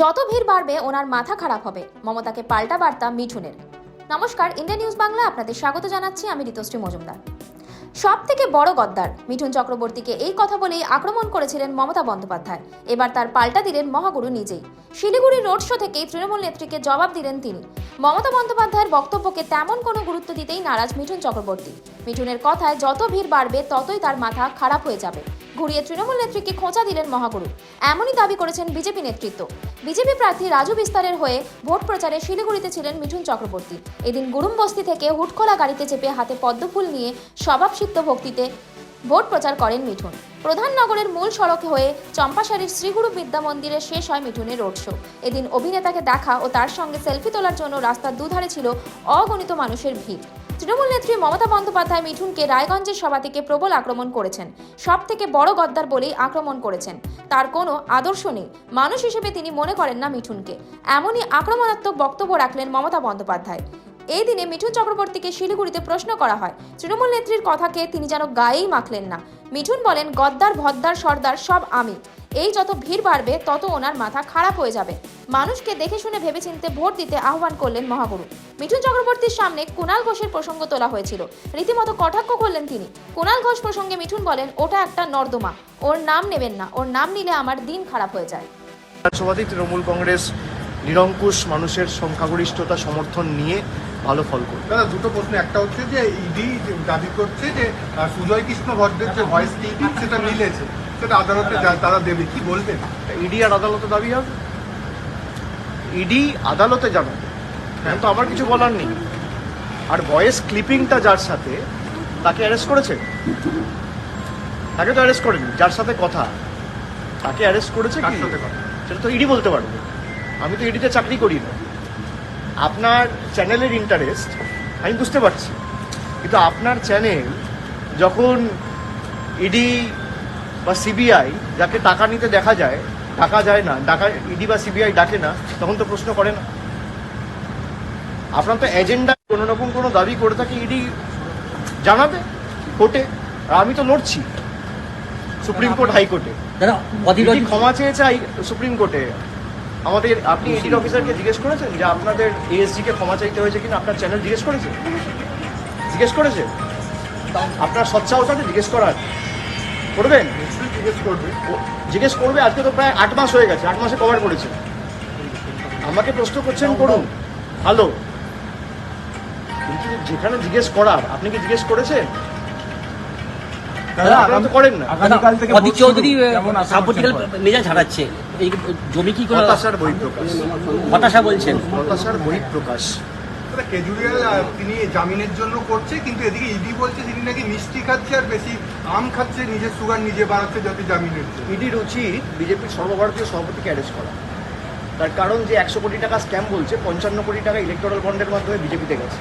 যত ভিড় বাড়বে, ওনার মাথা খারাপ হবে। মমতাকে পাল্টা বার্তা মিঠুনের। নমস্কার, ইন্ডিয়া নিউজ বাংলা আপনাদের স্বাগত জানাচ্ছি, আমি ঋতুশ্রী মজুমদার। সব থেকে বড় গদ্দার, মিঠুন চক্রবর্তীকে এই কথা বলেই আক্রমণ করেছিলেন মমতা বন্দ্যোপাধ্যায়। এবার তার পাল্টা দিলেন মহাগুরু নিজেই। শিলিগুড়ি রোড শো থেকেই তৃণমূল নেত্রীকে জবাব দিলেন তিনি। মমতা বন্দ্যোপাধ্যায়ের বক্তব্যকে তেমন কোনো গুরুত্ব দিতেই নারাজ মিঠুন চক্রবর্তী। মিঠুনের কথায় যত ভিড় বাড়বে, ততই তার মাথা খারাপ হয়ে যাবে। ঘুরিয়ে তৃণমূল নেত্রীকে খোঁচা দিলেন মহাগুরু। এমনই দাবি করেছেন বিজেপি নেতৃত্ব। বিজেপি প্রার্থী রাজু বিস্তারের হয়ে ভোট প্রচারে শিলিগুড়িতে ছিলেন মিঠুন চক্রবর্তী। এদিন গুরুম বস্তি থেকে হুটখোলা গাড়িতে চেপে হাতে পদ্মফুল নিয়ে স্বভাবসিদ্ধ ভক্তিতে ভোট প্রচার করেন মিঠুন। প্রধান নগরের মূল সড়কে হয়ে চম্পাশাড়ির শ্রীগুরু বিদ্যা মন্দিরে শেষ হয় মিঠুনের রোড শো। এদিন অভিনেতাকে দেখা ও তার সঙ্গে সেলফি তোলার জন্য রাস্তার দুধারে ছিল অগণিত মানুষের ভিড়। তৃণমূল নেত্রী মমতা বন্দ্যোপাধ্যায় মিঠুনকে রায়গঞ্জের সভা থেকে প্রবল আক্রমণ করেছেন। সব থেকে বড় গদ্দার বলেই আক্রমণ করেছেন। তার কোনো আদর্শ নেই। মানুষ হিসেবে তিনি মনে করেন না মিঠুনকে। এমনই আক্রমণাত্মক বক্তব্য রাখলেন মমতা বন্দ্যোপাধ্যায়। এই দিনে মিঠুন চক্রবর্তীকে শিলিগুড়িতে প্রশ্ন করা হয়। তৃণমূল নেত্রীর কথাকে তিনি যেন গায়েই মাখলেন না। মিঠুন বলেন, গদ্দার, ভদ্দার, সর্দার সব আমি। এই যত ভিড় বাড়বে তত ওনার মাথা খারাপ হয়ে যাবে। মানুষকে দেখে শুনে ভেবেচিন্তে ভোট দিতে আহ্বান করলেন মহাগুরু। মিঠুন চক্রবর্তীর সামনে কুণাল ঘোষের প্রসঙ্গ তোলা হয়েছিল। রীতিমতো কটাক্ষ করলেন তিনি। কুণাল ঘোষ প্রসঙ্গে মিঠুন বলেন ওটা একটা নর্দমা। ওর নাম নেবেন না। ওর নাম নিলে আমার দিন খারাপ হয়ে যায়। বিধানসভাতেই তৃণমূল কংগ্রেস নিরঙ্কুশ মানুষের সংখ্যাগরিষ্ঠতা সমর্থন নিয়ে ভালো ফল করবে। দাদা দুটো প্রশ্ন। একটা হচ্ছে যে ইডি দাবি করছে যে সুজয় কৃষ্ণ ভট্টের যে ভয়েস সেটা মিলেছে। সেটা আদালতে তারা দেবে। কি বলবেন? ইডি আর আদালতে দাবি হবে? ইডি আদালতে জানাবে। এখন তো আমার কিছু বলার নেই। আর ভয়েস ক্লিপিংটা যার সাথে তাকে অ্যারেস্ট করেছে? তাকে তো অ্যারেস্ট করেনি যার সাথে কথা। তাকে অ্যারেস্ট করেছে কার কি? সেটা তো ইডি বলতে পারবে। আমি তো ইডিতে চাকরি করি না। আপনার চ্যানেলের ইন্টারেস্ট আমি বুঝতে পারছি। কিন্তু আপনার চ্যানেল যখন ইডি বা সিবিআই যাকে টাকা নিতে দেখা যায় ডাকা যায় না ডাকা ইডি বা সিবিআই ডাকে না তখন তো প্রশ্ন করে না আপনার তো এজেন্ডা কোনো রকম কোনো দাবি করে থাকে ইডি জানাবে কোর্টে। আর আমি তো লড়ছি সুপ্রিম কোর্ট হাইকোর্টে ক্ষমা চেয়েছে সুপ্রিম কোর্টে আমাদের আপনি ইডির অফিসারকে জিজ্ঞেস করেছেন যে আপনাদের এএসজি কে ক্ষমা চাইতে হয়েছে কিনা? আপনার চ্যানেল জিজ্ঞেস করেছে? জিজ্ঞেস করেছে? আপনার আছে? জিজ্ঞেস করার। করবেন? জিজ্ঞেস করবে। জিজ্ঞেস করবে আজকে তো প্রায় আট মাস হয়ে গেছে আট মাসে কভার করেছে। আমাকে প্রশ্ন করছেন করুন। ভালো কিন্তু যেখানে জিজ্ঞেস করার আপনি কি জিজ্ঞেস করেছেন? দাদা, আপনারা তো করেন না। আগামীকাল থেকে অধীর ভোট চৌধুরী শুরু। কেমন আশা সাম্প্রতিকাল মেজাজ হারাচ্ছে। এই জমি কি করে হতাশার বহিঃপ্রকাশ। হতাশা বলছেন। হতাশার বহিঃপ্রকাশ। কেজরিওয়াল তিনি জামিনের জন্য করছে কিন্তু এদিকে ইডি বলছে তিনি নাকি মিষ্টি খাচ্ছে আর বেশি আম খাচ্ছে নিজের সুগার নিজে বাড়াচ্ছে, যাতে জামিনের ইডির উচিত বিজেপির সর্বভারতীয় সভাপতিকে অ্যারেস্ট করা। তার কারণ যে একশো কোটি টাকা স্ক্যাম বলছে, পঞ্চান্ন কোটি টাকা ইলেকট্রাল বন্ডের মাধ্যমে বিজেপিতে গেছে।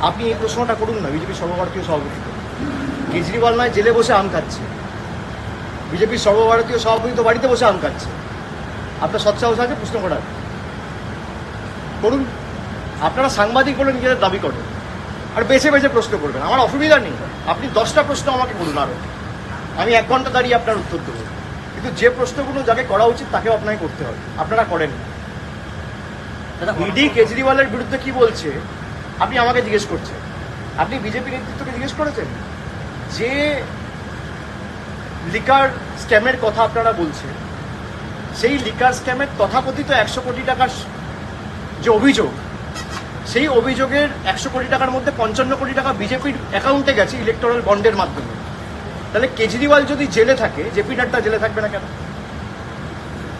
আপনি এই প্রশ্নটা করুন না বিজেপির সর্বভারতীয় সভাপতিকে। কেজরিওয়াল নয়, জেলে বসে আম খাচ্ছে। বিজেপির সর্বভারতীয় সভাপতি তো বাড়িতে বসে আম খাচ্ছে। আপনার সৎসাহস আছে? প্রশ্ন করার। করুন। আপনারা সাংবাদিক বলে নিজেদের দাবি করেন। আর বেছে বেছে প্রশ্ন করবেন। আমার অসুবিধা নেই। আপনি দশটা প্রশ্ন আমাকে বলুন আরও আমি এক ঘণ্টা দাঁড়িয়ে আপনার উত্তর দেবো। কিন্তু যে প্রশ্নগুলো যাকে করা উচিত তাকেও আপনাকে করতে হবে। আপনারা করেন। ইডি কেজরিওয়ালের বিরুদ্ধে কি বলছে আপনি আমাকে জিজ্ঞেস করছেন। আপনি বিজেপি নেতৃত্বকে জিজ্ঞেস করেছেন? যে লিকার স্ক্যামের কথা আপনারা বলছেন সেই লিকার স্ক্যামের তথাকথিত একশো কোটি টাকার যে অভিযোগ সেই অভিযোগের একশো কোটি টাকার মধ্যে পঞ্চান্ন কোটি টাকা বিজেপির অ্যাকাউন্টে গেছে ইলেকট্রাল বন্ডের মাধ্যমে। তাহলে কেজরিওয়াল যদি জেলে থাকে জেপি নাড্ডা জেলে থাকবে না কেন?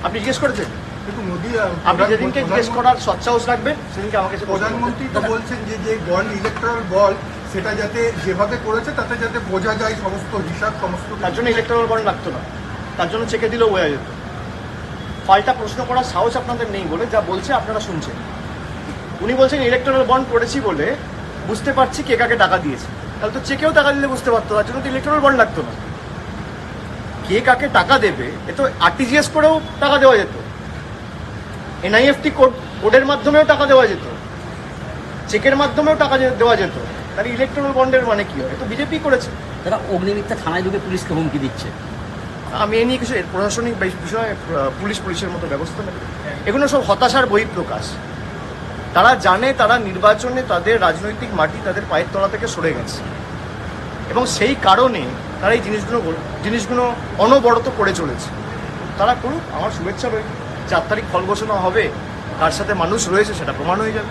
আপনি জিজ্ঞেস করেছেন? আপনি যেদিনকে জিজ্ঞেস করার সৎসাহস রাখবেন সেদিনকে আমাকে। প্রধানমন্ত্রী তো বলছেন যে যে ইলেকট্রাল বল সেটা যাতে যেভাবে করেছে তাতে যাতে বোঝা যায় সমস্ত হিসাব সমস্ত তার জন্য ইলেকট্রাল বন্ড লাগতো না। তার জন্য চেকে দিলেও বোঝা যেত। পাল্টা প্রশ্ন করার সাহস আপনাদের নেই বলে যা বলছে আপনারা শুনছেন। উনি বলছেন ইলেকট্রাল বন্ড করেছি বলে বুঝতে পারছি কে কাকে টাকা দিয়েছে। তাহলে তো চেকেও টাকা দিলে বুঝতে পারতো তার জন্য তো ইলেকট্রাল বন্ড লাগতো না। কে কাকে টাকা দেবে এ তো আরটিজিএস করেও টাকা দেওয়া যেত। এনআইএফটি কোড কোডের মাধ্যমেও টাকা দেওয়া যেত। চেকের মাধ্যমেও টাকা দেওয়া যেত। তাহলে ইলেকট্রনাল বন্ডের মানে কি হয় এ তো বিজেপি করেছে। দাদা অগ্নিমিত্রা থানায় ঢুকে পুলিশকে হুমকি দিচ্ছে। আমি এ নিয়ে কিছু প্রশাসনিক বিষয়ে পুলিশ পুলিশের মতো ব্যবস্থা নেবে। এগুলো সব হতাশার বহিঃপ্রকাশ। তারা জানে, তারা নির্বাচনে তাদের রাজনৈতিক মাটি তাদের পায়ের তলা থেকে সরে গেছে। এবং সেই কারণে তারা এই জিনিসগুলো জিনিসগুলো অনবরত করে চলেছে। তারা করুক, আমার শুভেচ্ছা রইল। চার তারিখ ফল ঘোষণা হবে, কার সাথে মানুষ রয়েছে সেটা প্রমাণ হয়ে যাবে।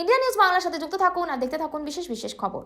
ইন্ডিয়া নিউজ বাংলার সাথে যুক্ত থাকুন আর দেখতে থাকুন বিশেষ বিশেষ খবর।